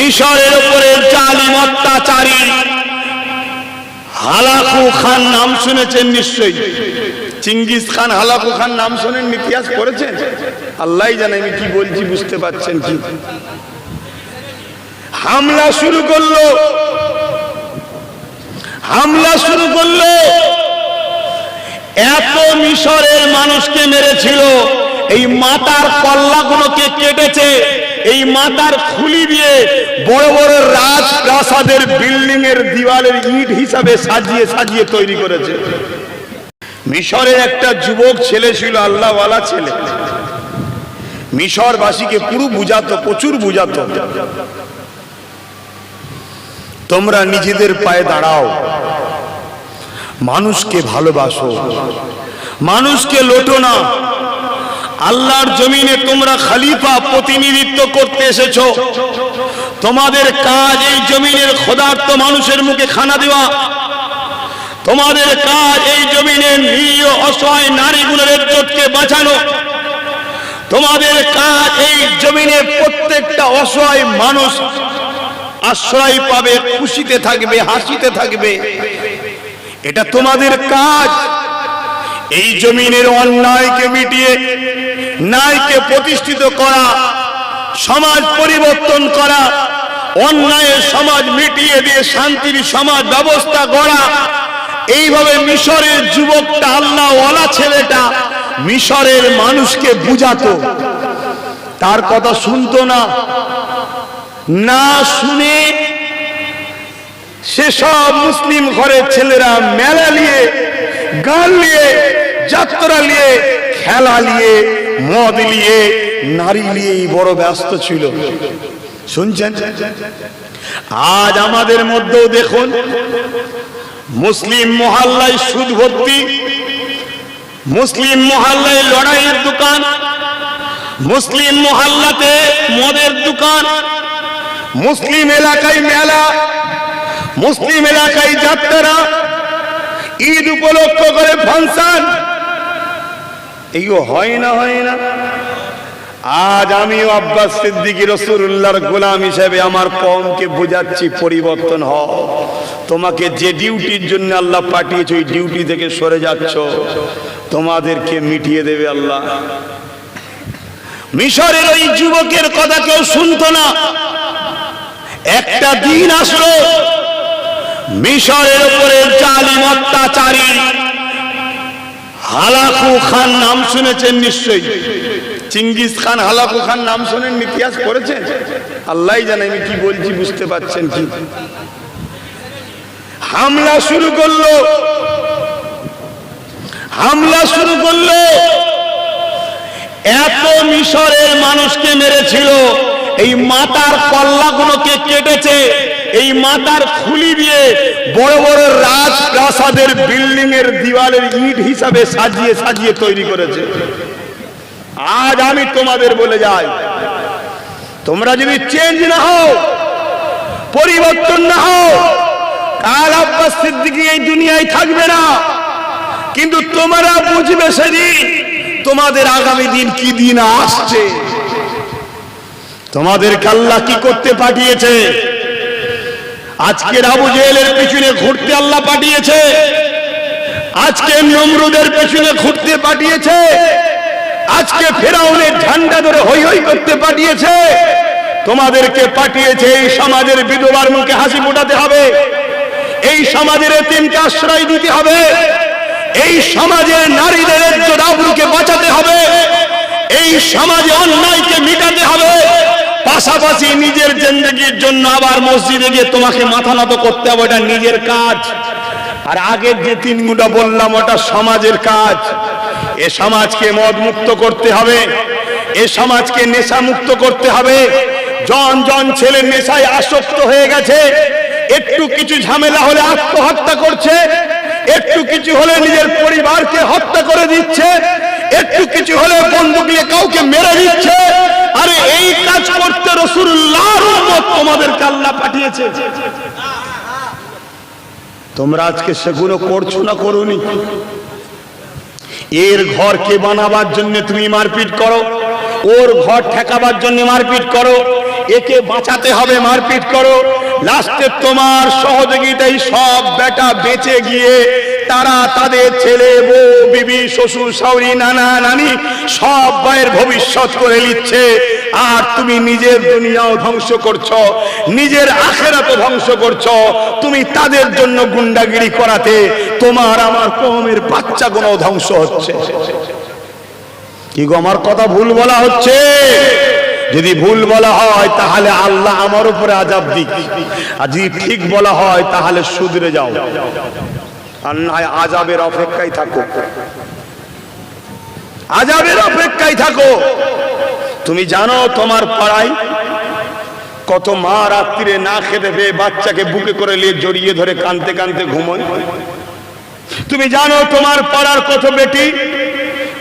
মিশরের উপরে জালিম অত্যাচারী। হালাকু খান নাম শুনেছেন নিশ্চয়ই। চিঙ্গিস খান হালাকু খান নাম শোনেন ইতিহাস পড়েছেন? আল্লাহ জানে আমি কি বলছি, বুঝতে পারছেন কি? হামলা শুরু করল। হামলা শুরু করল। এত মিশরের মানুষকে মেরেছিল। এই মাতার কল্লাগুলোকে কেটেছে। এই মাতার খুলি দিয়ে বড় বড় রাজপ্রাসাদের বিল্ডিং এর দিওয়ালের ইট হিসাবে সাজিয়ে সাজিয়ে তৈরি করেছে। মিশরের একটা যুবক ছেলে ছিল, আল্লাহওয়ালা ছেলে। মিশরবাসীকে পুরো বুঝাতো, প্রচুর বুঝাতো। তোমরা নিজেদের পায়ে দাঁড়াও। মানুষকে ভালোবাসো। মানুষকে লোটো না। আল্লাহর জমিনে তোমরা খালিফা প্রতিনিধিত্ব করতে এসেছ। তোমাদের কাজ এই জমিনের ক্ষুধার্ত মানুষের মুখে খানা দেওয়া। তোমাদের কাজ এই জমিনের নিরীহ, অসহায় নারীগুলোর ইজ্জতকে বাঁচানো। তোমাদের কাজ এই জমিনে প্রত্যেকটা অসহায় মানুষ আশ্রয় পাবে, খুশিতে থাকবে, হাসিতে থাকবে। এটা তোমাদের কাজ। এই জমিনের অন্যায়কে মিটিয়ে, ন্যায়কে প্রতিষ্ঠিত করা, সমাজ পরিবর্তন করা, অন্যায়ের সমাজ মিটিয়ে দিয়ে শান্তির সমাজ ব্যবস্থা গড়া, এইভাবে মিশরের যুবকটা আল্লাহ ওয়ালা ছেলেটা মিশরের মানুষকে বুঝাতো। তার কথা শুনতো না। না শুনে সেসব মুসলিম ঘরের ছেলেরা মেলা নিয়ে গান নিয়ে যাত্রা নিয়ে, খেলা নিয়ে, মদ নিয়ে, নারী নিয়েই বড় ব্যস্ত ছিল। শুনছেন? আজ আমাদের মধ্যেও দেখুন, মুসলিম মহল্লায় সুদ ভর্তি, মুসলিম মহল্লায় লড়াইয়ের দোকান, মুসলিম মহল্লাতে মদের দোকান, মুসলিম এলাকায় মেলা, মুসলিম এলাকায় যাত্রা, ঈদ উপলক্ষ করে ফাংশন। এইগুলো হয় না হয় না। আজ আমিও আব্বাস সিদ্দিকী রসুল্লাহর গোলাম হিসেবে আমার কমকে বোঝাচ্ছি, পরিবর্তন হ তোমাকে যে ডিউটির জন্য আল্লাহ পাঠিয়েছে, ওই ডিউটি থেকে সরে যাচ্ছ। তোমাদেরকে মিটিয়ে দেবে আল্লাহ। মিশরের ওই যুবকের কথা কেউ শুনতো না। একটা দিন আসলো, মিশরের উপরে জালিম অত্যাচারী হালাকু খান নাম শুনেছেন নিশ্চয়ই। চিঙ্গিস খান হালাকু খান নাম শুনেন ইতিহাস করেছেন আল্লাহ জানে আমি কি বলছি, বুঝতে পারছেন কি? হামলা শুরু করল। হামলা শুরু করল। এত মিশরের মানুষকে মেরেছিল। এই মাতার কল্লাগুলোকে কেটেছে। এই মাতার খুলি দিয়ে বড় বড় রাজপ্রাসাদের বিল্ডিং এর দিওয়ালের ইট হিসাবে সাজিয়ে সাজিয়ে তৈরি করেছে। আজ আমি তোমাদের বলে যাই, তোমরা যদি চেঞ্জ না হও, পরিবর্তন না হও, কাল আব্বাস সিদ্দিকী এই দুনিয়ায় থাকবে না। কিন্তু তোমরা বুঝবে সেদিন তোমাদের আগামী দিন কি দিন আসছে। তোমাদের কাল্লা কি করতে পাঠিয়েছে? আজকের আবু জেলের পিছনে ঘুরতে আল্লাহ পাঠিয়েছে। আজকে নমরুদের পেছনে ঘুরতে পাঠিয়েছে। আজকে ফেরাউনের ঝান্ডা ধরে হই হই করতে পাঠিয়েছে। তোমাদেরকে পাঠিয়েছে এই সমাজের বিধবার মুখে হাসি ফোটাতে হবে। এই সমাজের তিনকে আশ্রয় দিতে হবে। এই সমাজের নারীদের বাঁচাতে হবে। এই সমাজে অন্যায়কে মিটাতে হবে। পাশাপাশি নিজের জিন্দগির জন্য আবার মসজিদে গিয়ে তোমাকে মাথা নত করতে হবে, ওটা নিজের কাজ। আর আগের যে তিন গুণা বললাম, ওটা সমাজের কাজ। এ সমাজকে মদ মুক্ত করতে হবে, এ সমাজকে নেশা মুক্ত করতে হবে। জন জন ছেলে নেশায় আসক্ত হয়ে গেছে, একটু কিছু ঝামেলা হলে আত্মহত্যা করছে, একটু কিছু হলে নিজের পরিবারকে হত্যা করে দিচ্ছে, একটু কিছু হলে বন্ধু নিয়ে কাউকে মেরে দিচ্ছে। আরে এই কাজ করতে রসুল্লাহর উম্মত তোমাদেরকে আল্লাহ পাঠিয়েছে। তোমরা আজকে সেগুলো করছ না করুনি? এর ঘরকে বানাবার জন্য তুমি মারপিট করো, ওর ঘর ঠেকাবার জন্য মারপিট করো। একে বাঁচাতে হবে, মারপিট করো। লাস্টে তোমার সহযোগিতায় সব বেটা বেঁচে গিয়ে তারা তাদের ছেলে, বউ, বিবি, শ্বশুর, শাউরি, নানা, নানি সব ভাইয়ের ভবিষ্যৎ করে নিচ্ছে। আর তুমি নিজের দুনিয়াও ধ্বংস করছ, নিজের আখেরাতও ধ্বংস করছ। তুমি তাদের জন্য গুন্ডাগিরি করাতে তোমার আমার কমের বাচ্চাগুলো ধ্বংস হচ্ছে। কি গো, আমার কথা ভুল বলা হচ্ছে? যদি ভুল বলা হয়, তাহলে আল্লাহ আমার উপরে আজাব দিক। আর যদি ঠিক বলা হয়, তাহলে সুদরে যাও। আর আজাবের অপেক্ষায় থাকো। আজাবের অপেক্ষায় থাকো। তুমি জানো, তোমার পাড়ায় কত মা রাত্রিরে না খেতে পেয়ে বাচ্চাকে বুকে করে নিয়ে জড়িয়ে ধরে কানতে কানতে ঘুমোয়। তুমি জানো, তোমার পাড়ার কত বেটি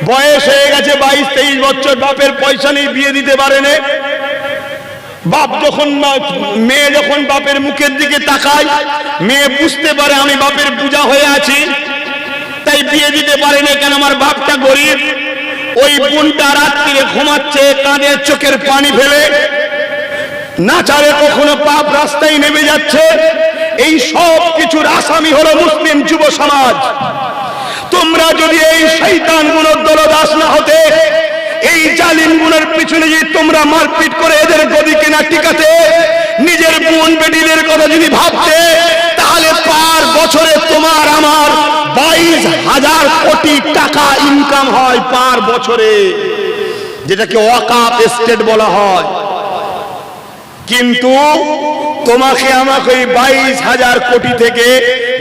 বয়স হয়ে গেছে বাইশ, তেইশ বছর, বাপের পয়সা নেই বিয়ে দিতে পারে না বাপ যখন মেয়ে যখন বাপের মুখের দিকে তাকায়, মেয়ে বুঝতে পারে আমি বাপের পূজা হয়ে আছি, তাই বিয়ে দিতে পারে না কেন আমার বাপটা গরিব? ওই বোনটা রাত্রিরে ঘুমাচ্ছে, কাঁধে চোখের পানি ফেলে। না চারে কখনো পাপ রাস্তায় নেমে যাচ্ছে। এই সব কিছুর আসামি হলো মুসলিম যুব সমাজ। তোমরা যদি এই শৈতানগুলোর দলদাস না হতে, এই জালিমগুলোর পিছনে যদি তোমরা মারপিট করে এদের গদি কেনা টিকাতে, নিজের বোন বেটিদের কথা যদি ভাবতে, তাহলে পার বছরে তোমার আমার বাইশ হাজার কোটি টাকা ইনকাম হয় পার বছরে, যেটাকে ওয়াকাপ স্টেট বলা হয়। কিন্তু তোমাকে আমাকে ওই বাইশ হাজার কোটি থেকে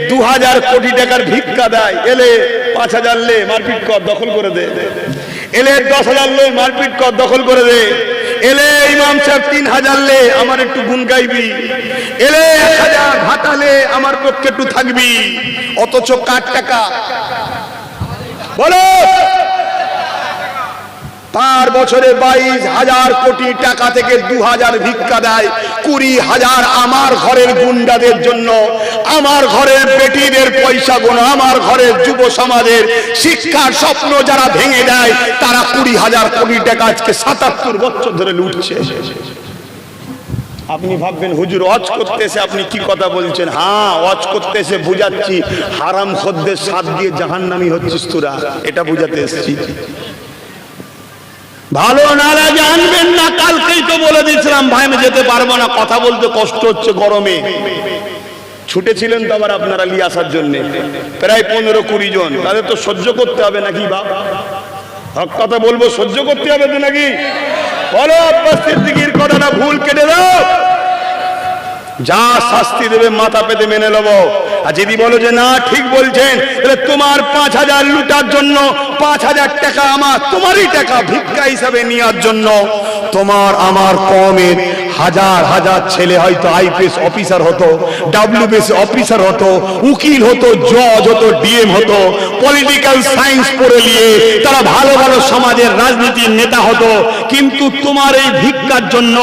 দু হাজার কোটি টাকার ভিক্ষা দেয়। এলে পাঁচ হাজার লে মারপিট কর, দখল করে দে। এলে দশ হাজার লে মারপিট কর, দখল করে দে। এলে ইমাম সাহেব তিন হাজার লে আমার একটু গুন গাইবি। এলে এক হাজার ভাতালে আমার পক্ষে একটু থাকবি। অথচ কার টাকা? বলো! পার বছরে বাইশ হাজার কোটি টাকা থেকে দু হাজার ভিক্ষা দেয়, কুড়ি হাজার আমার ঘরের গুন্ডাদের জন্য। আমার ঘরের বেটিদের পয়সা গুলো আমার ঘরের যুব সমাজের শিক্ষার স্বপ্ন যারা ভেঙে দেয়, তারা কুড়ি হাজার কোটি টাকা আজকে সাতাত্তর বছর ধরে লুটছে। আপনি ভাববেন, হুজুর, অজ করতে এসে আপনি কি কথা বলছেন? হ্যাঁ অজ করতে এসে বুঝাচ্ছি। হারাম খদ্দের সাত দিয়ে জাহান্নামি হচ্ছিস তোরা। এটা বুঝাতে এসেছি। ভালো নারা জানবেন না, কালকেই তো বলে দিয়েছিলাম, ভাই, আমি যেতে পারব না। কথা বলতে কষ্ট হচ্ছে গরমে। ছুটেছিলেন তো আবার আপনারা নিয়ে আসার জন্য। প্রায় পনেরো কুড়ি জন। তাদের তো সহ্য করতে হবে নাকি বা হক কথা বলব, সহ্য করতে হবে তো নাকি? বলো সিদ্দিকির কথাটা ভুল কেটে দাও। যা শাস্তি দেবে, মাথা পেতে মেনে নেব। আর যদি বলো যে না, ঠিক বলছেন, তাহলে তোমার পাঁচ হাজার লুটার জন্য, পাঁচ হাজার টাকা আমার, তোমারই টাকা ভিক্ষা হিসাবে নেওয়ার জন্য। তোমার আমার কমের হাজার হাজার ছেলে হয়তো আইপিএস অফিসার হতো, ডাব্লিউবিএস অফিসার হতো, উকিল হতো, জজ হতো, ডিএম হতো, পলিটিক্যাল সায়েন্স পড়ে নিয়ে তারা ভালো ভালো সমাজের রাজনীতির নেতা হতো। কিন্তু তোমার এই ভিক্ষার জন্য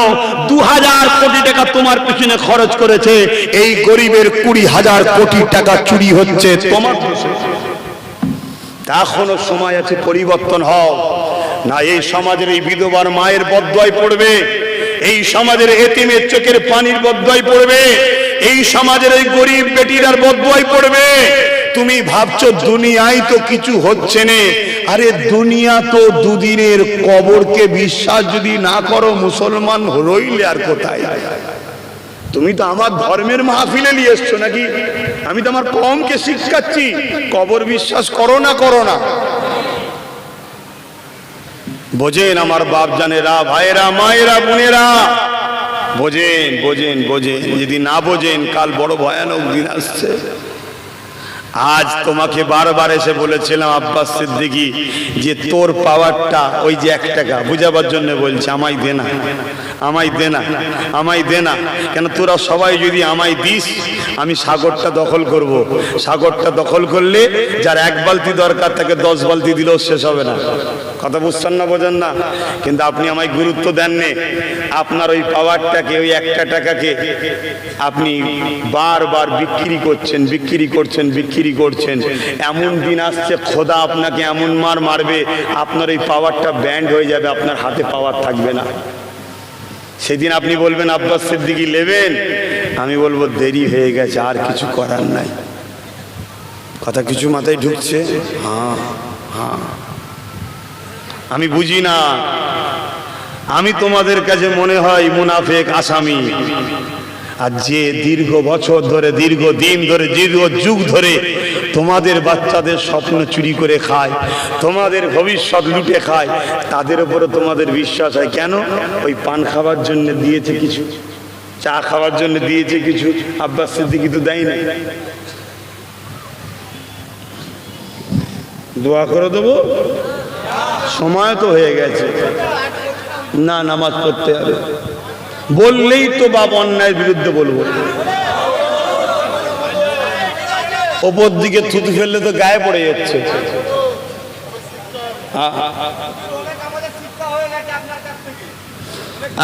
দু হাজার কোটি টাকা তোমার পিছনে খরচ করেছে, এই গরিবের কুড়ি হাজার কোটি টাকা চুরি হচ্ছে, তোমার এখনও সময় আছে, পরিবর্তন হও। না, এই সমাজের এই বিধবার মায়ের বদয় পড়বে, এই সমাজের এতিমের চোখের পানির বদয় পড়বে, এই সমাজের এই গরিব বেটিরার বদয় পড়বে। তুমি ভাবছ, দুনিয়ায় তো কিছু হচ্ছে না। আরে, দুনিয়া তো দুদিনের কবরকে বিশ্বাস যদি না করো, মুসলমান রইলে আর কোথায়? তুমি তো আমার ধর্মের মাহফিলে নিয়ে এসছো নাকি? আমি তো আমার কমকে শিক্ষাচ্ছি। কবর বিশ্বাস করো না করো না। বোঝেন আমার বাপ জানেরা ভাইরা মায়েরা, বোনেরা। বোঝেন বোঝেন বোঝেন। যদি না বোঝেন, কাল বড় ভয়ানক দিন আসছে। আজ তোমাকে বারবার এসে বলেছিলাম, আব্বাস সিদ্দিকি, যে তোর পাওয়ারটা ওই যে এক টাকা, বুঝাবার জন্য বলছে, আমায় দে না, আমায় দে না, আমায় দে না কেন তোরা সবাই যদি আমায় দিস, আমি সাগরটা দখল করব। সাগরটা দখল করলে যার এক বালতি দরকার, তাকে দশ বালতি দিলেও শেষ হবে না কথা বুঝছেন না বোঝেন না। কিন্তু আপনি আমায় গুরুত্ব দেননি। আপনার ওই পাওয়ারটাকে, ওই একটা টাকাকে আপনি বারবার বিক্রি করছেন বিক্রি করছেন বিক্রি করছেন। এমন দিন আসছে, খোদা আপনাকে এমন মার মারবে, আপনার ওই পাওয়ারটা ব্যান্ড হয়ে যাবে, আপনার হাতে পাওয়ার থাকবে না। সেদিন আপনি বলবেন, আব্বাস সিদ্দিকি নেবেন আমি বলব, দেরি হয়ে গেছে, আর কিছু করার নাই। কথা কিছু মাথায় ঢুকছে? হ্যাঁ হ্যাঁ। আমি বুঝি না। আমি তোমাদের কাছে মনে হয় মুনাফেক আসামি। আর যে দীর্ঘ বছর ধরে, দীর্ঘ দিন ধরে, দীর্ঘ যুগ ধরে তোমাদের বাচ্চাদের স্বপ্ন চুরি করে খায়, তোমাদের ভবিষ্যৎ লুটে খায়, তাদের উপরে তোমাদের বিশ্বাস হয়। কেন? ওই পান খাওয়ার জন্য দিয়েছে কিছু, চা খাওয়ার জন্য দিয়েছে কিছু, আব্বাস সিদ্দিকি তো দেয় না দোয়া করে দেবো? সময় তো হয়ে গেছে। না, নামাজ পড়তে হবে। বললেই তো বাপ অন্যায়ের বিরুদ্ধে বলব। ওপর দিকে থুতু ফেললে তো গায়ে পড়ে যাচ্ছে।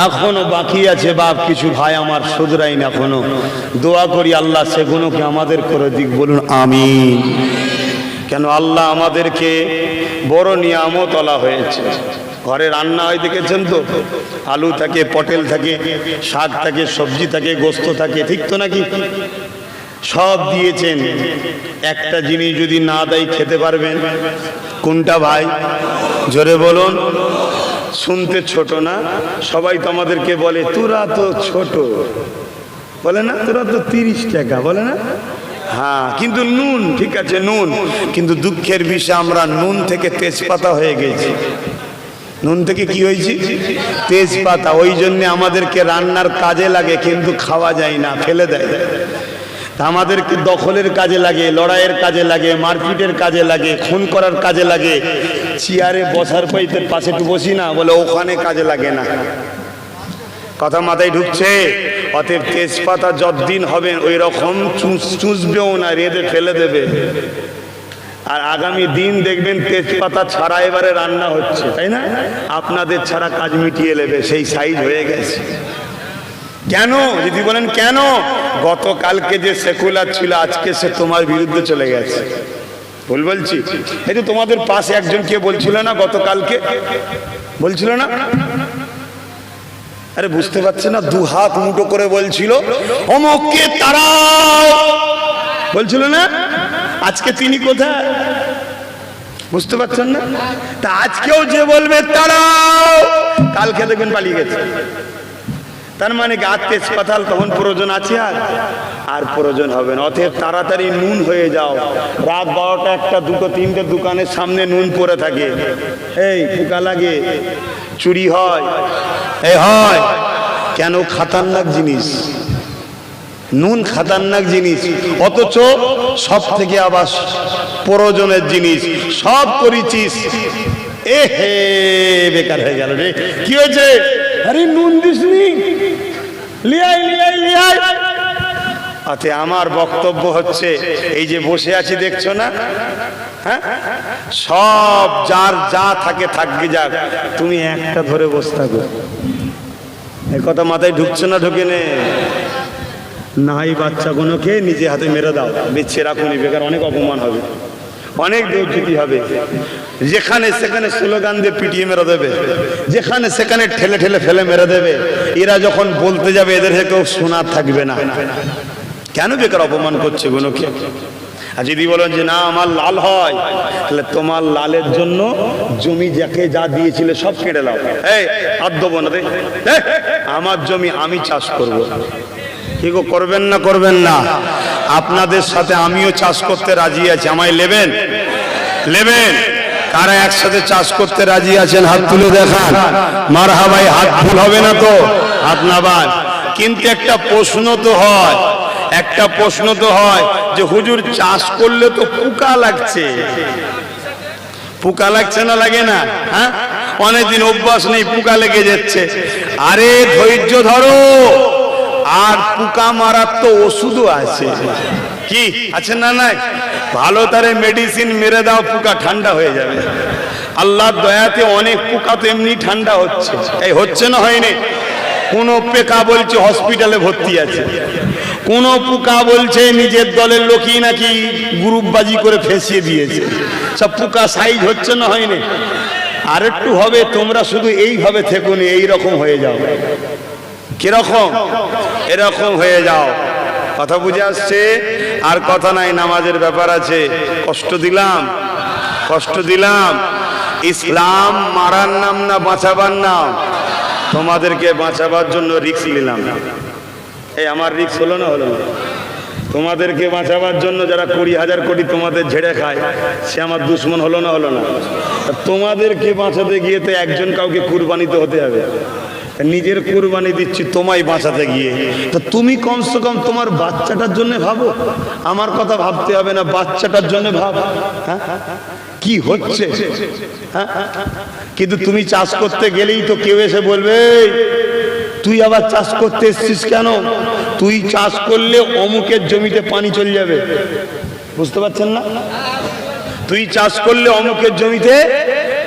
এখনও বাকি আছে বাপ, কিছু ভাই আমার শুধরাই না এখনও। দোয়া করি আল্লাহ সেগুলোকে আমাদের করে দিক, বলুন আমি কেন আল্লাহ আমাদেরকে বড় নিয়ামত তোলা হয়েছে? ঘরে রান্না হয় দেখেছেন তো? আলু থাকে, পটেল থাকে, শাক থাকে, সবজি থাকে, গোস্ত থাকে, ঠিক তো নাকি? সব দিয়েছেন। একটা জিনিস যদি না দেয় খেতে পারবেন। কোনটা ভাই? জোরে বলুন। শুনতে ছোট না? সবাই তো আমাদেরকে বলে, তোরা তো ছোট। বলে না, তোরা তো তিরিশ টাকা। বলে না? হ্যাঁ কিন্তু নুন, ঠিক আছে, নুন। কিন্তু দুঃখের বিষয়, আমরা নুন থেকে তেজপাতা হয়ে গেছি। নুন থেকে কি হয়েছি? তেজপাতা, ওই জন্যে আমাদেরকে রান্নার কাজে লাগে, কিন্তু খাওয়া যায় না, ফেলে দেয়। তা আমাদেরকে দখলের কাজে লাগে, লড়াইয়ের কাজে লাগে, মারপিটের কাজে লাগে, খুন করার কাজে লাগে। চেয়ারে বসার পাইতে পাশে বসি না, বলে ওখানে কাজে লাগে না। কথা মাথায় ঢুকছে? অতএব তেজপাতা যতদিন হবেন ওই রকম চুষ চুষবেও না, রেঁধে ফেলে দেবে। আর আগামী দিন দেখবেন তেজপাতা ছাড়া এবারে রান্না হচ্ছে, তাই না? আপনাদের ছাড়া কাজ মিটিয়ে নেবে, সেই সাইজ হয়ে গেছে। কেন? যদি বলেন কেন? গতকালকে যে সেকুলার ছিল, আজকে সে তোমার বিরুদ্ধে চলে গেছে। ভুল বলছি? এই তো তোমাদের পাশে একজন কে বলছিল না গতকালকে? বলছিল না? আরে বুঝতে পারছে না, দু হাত মুটো করে বলছিল, অমককে তারা বলছিল না? আজকে তিনি কোথায়? বুঝতে পারছেন না? তা আজকেও যে বলবে তারাও কালকে দেখবেন পালিয়ে গেছে। তার মানে কি আর তেজপাতাল তখন প্রয়োজন আছে আর? আর প্রয়োজন হবে না। অতএব তাড়াতাড়ি নুন হয়ে যাও। রাত বারোটা একটা, দুটো, তিনটে দোকানের সামনে নুন পড়ে থাকে। এই পোকা লাগে। চুরি হয়। এই হয়। কেন খাতারনাক জিনিস? নুন খাতারনাক জিনিস। অথচ সব থেকে আবার প্রয়োজনের জিনিস। সব করেছিস। এ হে, বেকার হয়ে গেল রে। কি হয়েছে? আরে নুন দিসনি? লিয়াই লিয়াই লিয়াই। আতে আমার বক্তব্য হচ্ছে, এই যে বসে আছি দেখছ না? হ্যাঁ? সব যার যা থাকে থাকবে যাক তুমি একটা ধরে বসে থাকো। এ কথা মাথায় ঢুকছে না ঢুকে নে নাই বাচ্চাগুলোকে নিজে হাতে মেরে দাও। বেছে রাখুনি বেকার, অনেক অপমান হবে। অনেক বেউজ্জতি হবে। যেখানে সেখানে স্লোগান দিয়ে পিটিয়ে মেরে দেবে। যেখানে সেখানে ঠেলে ঠেলে ফেলে মেরে দেবে। এরা যখন বলতে যাবে, এদের কেউ শোনার থাকবে না। কেন বেকার অপমান করছে গুলোকে আর যদি বলেন যে, না, আমার লাল হয়, তাহলে তোমার লালের জন্য জমি যাকে যা দিয়েছিলে সব কেটে দাও। আর দেবো না আমার জমি আমি চাষ করব। কি গো, করবেন না করবেন না। আপনাদের সাথে আমিও চাষ করতে রাজি আছি। আমায় নেবেন? নেবেন? কারা একসাথে চাষ করতে রাজি আছেন, হাত তুলে দেখান। মার ভাই হাত ভুল হবে না তো? হাত নাবান। কিন্তু একটা প্রশ্ন তো হয়, একটা প্রশ্ন তো হয় যে হুজুর চাষ করলে তো পোকা লাগছে। পোকা লাগছে না লাগে না? হ্যাঁ? অনেকদিন অভ্যাস নেই, পোকা লেগে যাচ্ছে। আরে ধৈর্য ধরো। আর পোকা মারার তো ওষুধও আছে। কি? আছে না নাই? ভালো তারে মেডিসিন মেরে দাও, পোকা ঠান্ডা হয়ে যাবে। আল্লাহর দয়াতে অনেক পোকা তো এমনি ঠান্ডা হচ্ছে। এই হচ্ছে না হয়নি? কোন পেকা বলছে হসপিটালে ভর্তি আছে। কোন পোকা বলছে নিজের দলের লোকই নাকি গ্রুপবাজি করে ফেসিয়ে দিয়েছে। সব পোকা সাইজ হচ্ছে না হয়নি? আর একটু হবে, তোমরা শুধু এইভাবে থেকুনি এই রকম হয়ে যাও। কীরকম? এরকম হয়ে যাও। কথা বুঝে আসছে? আর কথা নাই, নামাজের ব্যাপার আছে। কষ্ট দিলাম কষ্ট দিলাম। ইসলাম মারার নাম না বাঁচাবার নাম? তোমাদেরকে বাঁচাবার জন্য রিক্স নিলাম। এই, আমার রিক্স হলো না হলো না? তোমাদেরকে বাঁচাবার জন্য যারা কুড়ি হাজার কোটি তোমাদের ঝেড়ে খায়, সে আমার দুশ্মন হলো না হলো না? তোমাদেরকে বাঁচাতে গিয়ে তো একজন কাউকে কুরবানিতে হতে হবে। নিজের কুরবানি দিচ্ছি, তোমায় বাঁচাতে গিয়ে। তো তুমি কমসে কম তোমার বাচ্চাটার জন্য ভাবো। আমার কথা ভাবতে হবে না, বাচ্চাটার জন্য ভাব। হ্যাঁ? কি হচ্ছে? হ্যাঁ? কিন্তু তুমি চাষ করতে গেলেই তো কেউ এসে বলবে তুই আবার চাষ করতে এসছিস কেন? তুই চাষ করলে অমুকের জমিতে পানি চলে যাবে। বুঝতে পারছেন না? তুই চাষ করলে অমুকের জমিতে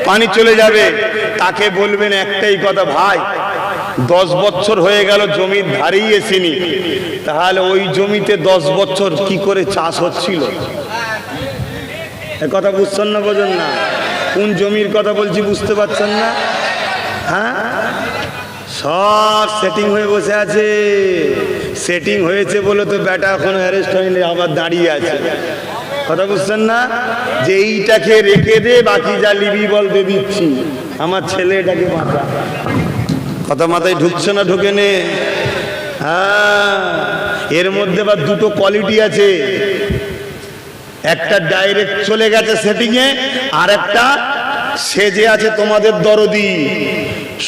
পানি চলে যাবে। তাকে বলবেন একটাই কথা, ভাই দশ বছর হয়ে গেল জমির ধারেই এসিনি তাহলে ওই জমিতে দশ বছর কি করে চাষ হচ্ছিল? কথা বুঝছেন না বোঝেন না? কোন জমির কথা বলছি বুঝতে পারছেন না? হ্যাঁ? সব সেটিং হয়ে বসে আছে। সেটিং হয়েছে বলে তো ব্যাটা এখনও অ্যারেস্ট হয়নি, আবার দাঁড়িয়ে আছে। কথা বুঝছেন না? যে এইটাকে রেখে দে, বাকি যা লিবি বলতে দিচ্ছি। আমার ছেলে এটাকে বাঁচা। কথা মাথায় ঢুকছে না, ঢুকে নে। হ্যাঁ এর মধ্যে আবার দুটো কোয়ালিটি আছে। একটা ডাইরেক্ট চলে গেছে সেটিংয়ে আর একটা সেজে আছে তোমাদের দরদি।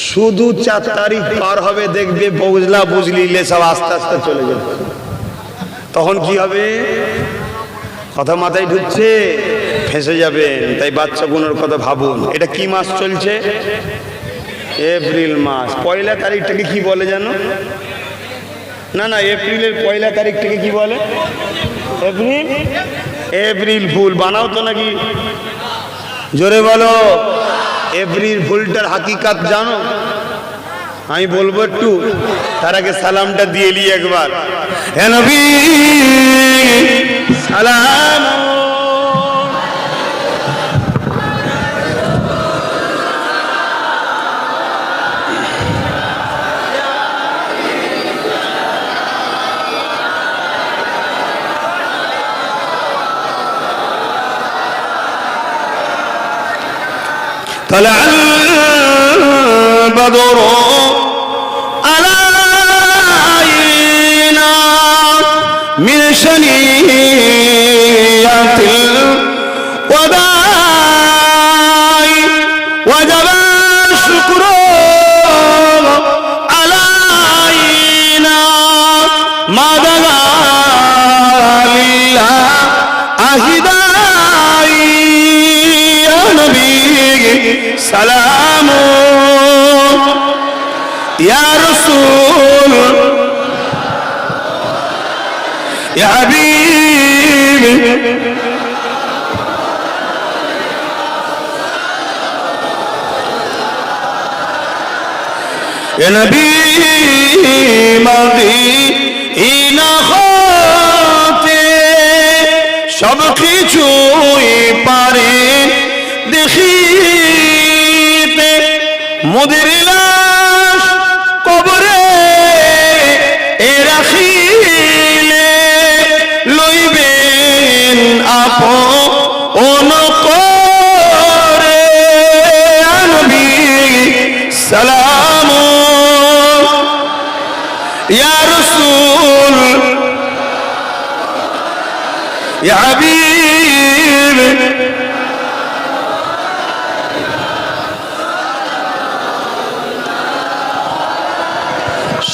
শুধু চার তারিখ পার হবে, দেখবে বুঝলা বুঝলি সব আস্তে আস্তে চলে যাবে। তখন কি হবে? কথা মাথায় ঢুকছে, ফেসে যাবেন তাই বাচ্চা বাচ্চাগুলোর কথা ভাবুন। এটা কি মাস চলছে? এপ্রিল মাস। পয়লা তারিখটাকে কি বলে জানো? না না, এপ্রিলের পয়লা তারিখটাকে কি বলে? এপ্রিল? April fool. বানাও তো নাকি। জোরে বলো। এপ্রিল ফুলটার হাকিকাত জানো? আমি বলব একটু। তার আগে সালামটা দিয়ে নি একবার। হ্যাঁ সালাম। طلع البدر علينا من شنيات سلام يا رسول يا حبيبي يا نبي ماضي إلى خاطر সব কিছুই পারে দেখিতে মোদের কবরে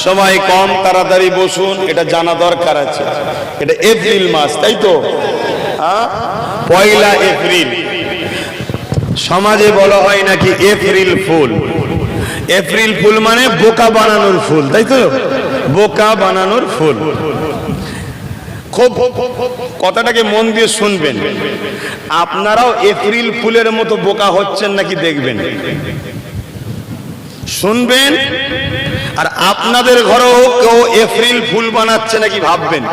সময় কম তাড়াতাড়ি বসুন, এটা জানা দরকার আছে। এটা এপ্রিল মাস, তাই তো? হ্যাঁ? পয়লা এপ্রিল। সমাজে বলা হয় নাকি এপ্রিল ফুল। এপ্রিল ফুল মানে বোকা বানানোর ফুল, তাই তো? বোকা বানানোর ফুল। খুব কথাটাকে মন দিয়ে শুনবেন। আপনারাও এপ্রিল ফুলের মতো বোকা হচ্ছেন নাকি দেখবেন? শুনবেন? আর আপনাদের ঘরেও কেউ এপ্রিল ফুল বানাচ্ছে নাকি ভাববেন?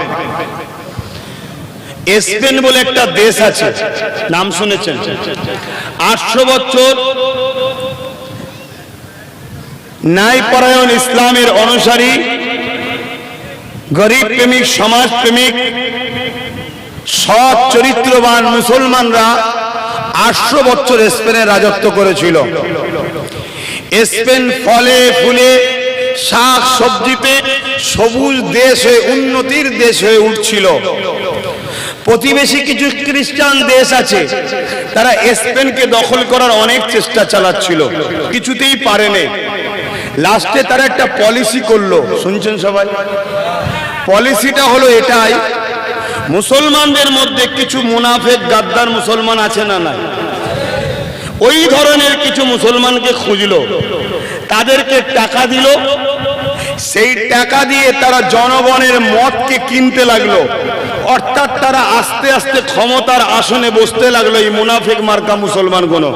স্পেন বলে একটা দেশ আছে, নাম শুনেছেন? আটশো বছর ন্যায়পরায়ণ ইসলামের অনুসারী, গরিব প্রেমিক, সমাজ প্রেমিক, সৎ, চরিত্রবান মুসলমানরা আটশো বছর স্পেনে রাজত্ব করেছিল। স্পেন ফলে ফুলে, শাক সবজিতে সবুজ দেশ হয়ে, উন্নতির দেশ হয়ে উঠছিল। প্রতিবেশী কিছু খ্রিস্টান দেশ আছে, তারা স্পেনকে দখল করার অনেক চেষ্টা চালাচ্ছিল। কিছুতেই পারেনি। লাস্টে তারা একটা পলিসি করল, শুনছেন সবাই? পলিসিটা হলো এটাই, মুসলমানদের মধ্যে কিছু মুনাফেক গাদ্দার মুসলমান আছে না না ওই ধরনের কিছু মুসলমানকে খুঁজলো। তাদেরকে টাকা দিল। সেই টাকা দিয়ে তারা জনগণের মতকে কিনতে লাগল। অর্থাৎ তারা আস্তে আস্তে ক্ষমতার আসনে বসতে লাগল এই মুনাফেক মার্কা মুসলমানগুলো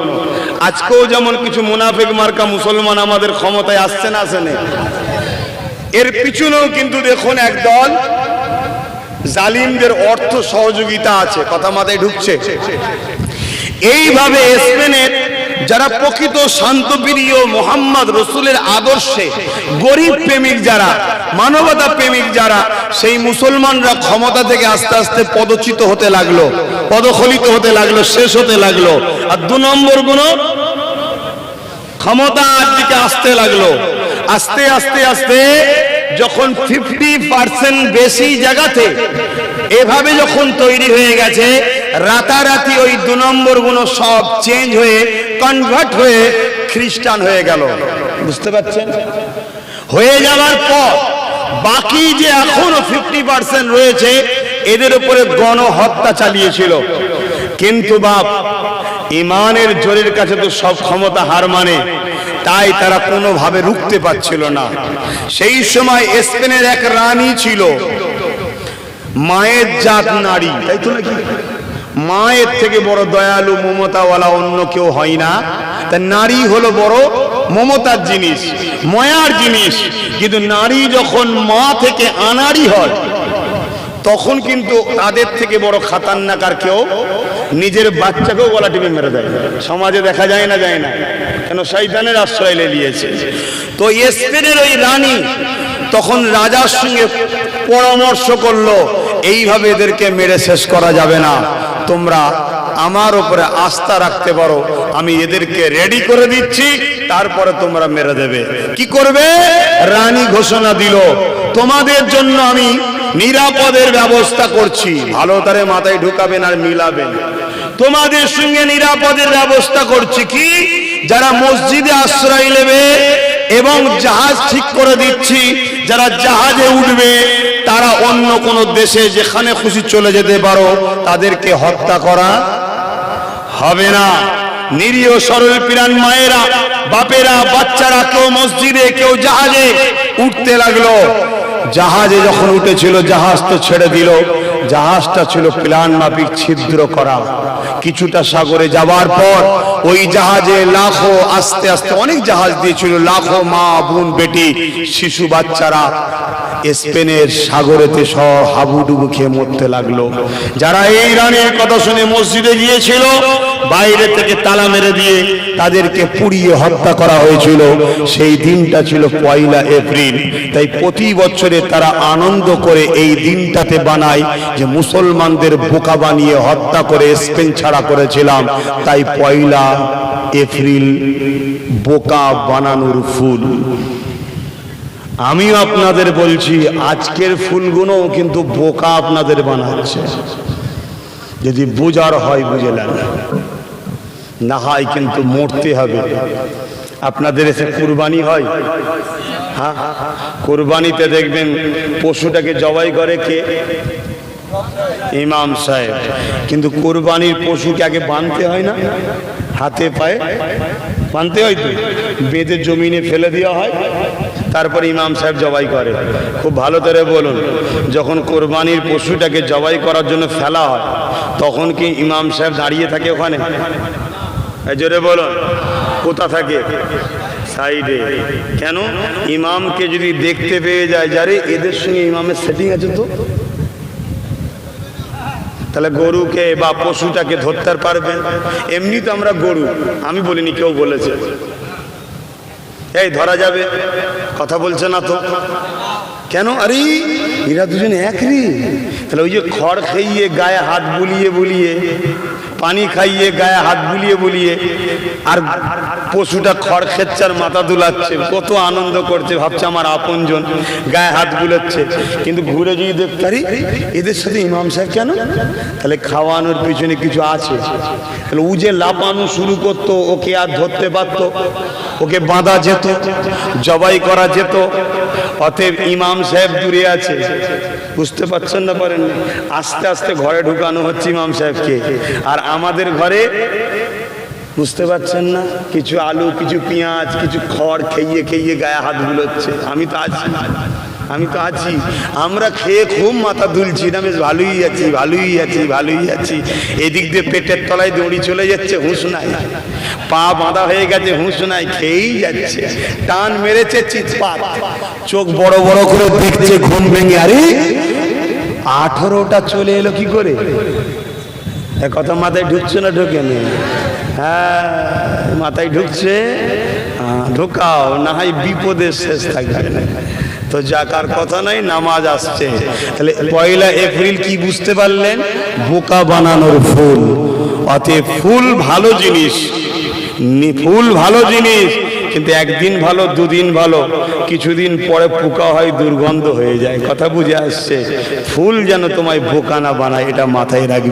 আজকেও যেমন কিছু মুনাফেক মার্কা মুসলমান আমাদের ক্ষমতায় আসছে না আসেনে। এর পিছনেও কিন্তু দেখুন একদল জালিমদের অর্থ সহযোগিতা আছে। কথা মাথায় ঢুকছে। এইভাবে স্পেনের যারা প্রকৃত শান্তপ্রিয় মোহাম্মদ রসুলের আদর্শে গরিব প্রেমিক যারা, মানবতা প্রেমিক যারা, সেই মুসলমানরা ক্ষমতা থেকে আস্তে আস্তে পদচিত হতে লাগল, পদখলিত হতে লাগল, শেষ হতে লাগল। আর দু নম্বরগুলো ক্ষমতার দিকে আসতে লাগল। আস্তে আস্তে আস্তে যখন ফিফটি পার্সেন্ট বেশি জায়গাতে এভাবে যখন তৈরি হয়ে গেছে, রাতারাতি ওই দু নম্বরগুলো সব চেঞ্জ হয়ে কনভার্ট হয়ে খ্রিস্টান হয়ে গেল। বুঝতে পারছেন? হয়ে যাওয়ার পর বাকি যে এখনও ফিফটি পার্সেন্ট রয়েছে, এদের উপরে গণহত্যা চালিয়েছিল। কিন্তু বাপ, ইমানের জোরের কাছে তো সব ক্ষমতা হার মানে। তাই তারা কোনোভাবে রুখতে পারছিল না। সেই সময় স্পেনের এক রানী ছিল, মায়ের জাত নারী। তাই তো নাকি? মায়ের থেকে বড় দয়ালু মমতাওয়ালা অন্য কেউ হয় না। তা নারী হলো বড় মমতার জিনিস, ময়ার জিনিস। কিন্তু নারী যখন মা থেকে আনারি হয় তখন কিন্তু তাদের থেকে বড় খাতারনাক আর কেউ নিজের বাচ্চাকেও গলা টিপে মেরে দেয়। সমাজে দেখা যায় না যায় না। কেন? শৈতানের আশ্রয় নিয়েছে। তো স্পেনের ওই রানী তখন রাজার সঙ্গে পরামর্শ করল, এইভাবে এদেরকে মেরে শেষ করা যাবে না। তোমরা আমার উপরে আস্থা রাখতে পারো। আমি এদেরকে রেডি করে দিচ্ছি, তারপরে তোমরা মেরে দেবে। কি করবে? রানী ঘোষণা দিল, তোমাদের জন্য আমি নিরাপদের ব্যবস্থা করছি। ভালো তারে মাথায় ঢুকাবেন আর মিলাবেন। তোমাদের সঙ্গে নিরাপদের ব্যবস্থা করছি কি? যারা মসজিদে আশ্রয় নেবে এবং জাহাজ ঠিক করে দিচ্ছি, যারা জাহাজে উঠবে, তারা অন্য কোন দেশে যেখানে খুশি চলে যেতে পারো, তাদেরকে হত্যা করা হবে না। নিরীহ সরল পিরান মায়েরা, বাপেরা, বাচ্চারা কেউ মসজিদে, কেউ জাহাজে উঠতে লাগল। জাহাজে যখন উঠেছিল, জাহাজ তো ছেড়ে দিল। জাহাজটা ছিল প্লান মাফিক ছিদ্র করা। কিছুটা সাগরে যাওয়ার পর ওই জাহাজে লাখো আস্তে আস্তে অনেক জাহাজ দিয়েছিল। লাখো মা, বোন, বেটি, শিশু, বাচ্চারা স্পেনের সাগরেতে সব হাবুডুবু খেয়ে মরতে লাগল। যারা এই রানের কথা শুনে মসজিদে গিয়েছিল, বাইরে থেকে তালা মেরে দিয়ে তাদেরকে পুড়িয়ে হত্যা করা হয়েছিল। সেই দিনটা ছিল পয়লা এপ্রিল। তাই প্রতি বছরে তারা আনন্দ করে এই দিনটাতে বানায় যে মুসলমানদের বোকা বানিয়ে হত্যা করে স্পেন ছাড়া করেছিলাম। তাই পয়লা এপ্রিল বোকা বানানোর ফুল। আমিও আপনাদের বলছি, আজকের ফুলগুলো কিন্তু বোকা আপনাদের বানাচ্ছে। যদি বোঝার হয় বুঝে নেন। না হয় কিন্তু মরতে হবে। আপনাদের এসে কুরবানি হয়? হ্যাঁ? কুরবানিতে দেখবেন পশুটাকে জবাই করে কে? ইমাম সাহেব। কিন্তু কোরবানির পশুকে আগে বাঁধতে হয় না? হাতে পায়ে? বাঁধতে হয় তো? বেঁধে জমিনে ফেলে দেওয়া হয়, তারপর ইমাম সাহেব জবাই করে। খুব ভালো করে বলুন, যখন কোরবানির পশুটাকে জবাই করার জন্য ফেলা হয়, তখন কি ইমাম সাহেব দাঁড়িয়ে থাকে ওখানে? জোরে বলুন, কোথা থাকে? সাইডে। কেন? ইমামকে যদি দেখতে পেয়ে যায়, যারে এদের সঙ্গে ইমামের সেটিং আছে তো? তাহলে গরুকে বা পশুটাকে ধরতে পারবেন এমনি তো আমরা গরু। আমি বলিনি, কেউ বলেছে। এই, ধরা যাবে। কথা বলছে না তো। কেন? আরে, এরা দুজন এক রে। তাহলে ওই যে খড় খাইয়ে, গায়ে হাত বুলিয়ে বুলিয়ে, পানি খাইয়ে, গায়ে হাত বুলিয়ে বুলিয়ে, আর পশুটা খড় খেচ্ছে আর মাথা দুলাচ্ছে, কত আনন্দ করছে, ভাবছে আমার আপনজন গায়ে হাত বুলাচ্ছে। কিন্তু ঘুরে যদি দেখতে পারি, এদের সাথে ইমাম সাহেব কেন? তাহলে খাওয়ানোর পিছনে কিছু আছে। তাহলে ও যে লাপানো শুরু করতো, ওকে আর ধরতে পারতো, ওকে বাঁধা যেত, জবাই করা যেত, অতএব ইমাম সাহেব দূরে আছে। বুঝতে পারছেন না পারেন আস্তে আস্তে ঘরে ঢুকানো হচ্ছে ইমাম সাহেবকে। আর আমাদের ঘরে বুঝতে পারছেন না? কিছু আলু, কিছু পেঁয়াজ, কিছু খড় খেয়ে খেয়ে গায়ে হাত বুলোচ্ছে। আমি তো আছি। আমি তো আছি। আমরা খেয়ে খুব মাথা দুলছি না, বেশ ভালোই আছি ভালোই আছি ভালোই আছি। এদিক দিয়ে পেটের তলায় দড়ি চলে যাচ্ছে, হুঁশ নাই। পা বাঁধা হয়ে গেছে, হুঁশ নাই, খেয়েই যাচ্ছে। টান মেরেছে, চিৎপাত। চোখ বড় বড় করে দেখছে, ঘুম ভেঙে। আরে, আঠারোটা চলে এলো কি করে? কথা মাথায় ঢুকছে না ঢোকে নে হ্যাঁ মাথায় ঢুকছে। ঢোকাও, না হয় বিপদের শেষ থাকবে। না তো যাকার কথা নাই, নামাজ আসছে। তাহলে পয়লা এপ্রিল কি বুঝতে পারলেন? বোকা বানানোর ফুল। অতএব ফুল ভালো জিনিস। ফুল ভালো জিনিস, কিন্তু একদিন ভালো, দুদিন ভালো, কিছুদিন পরে পোকা হয়, দুর্গন্ধ হয়ে যায়। কথা বুঝে আসছে। ফুল যেন তোমায় বোকা না বানায়, এটা মাথায় রাখবে।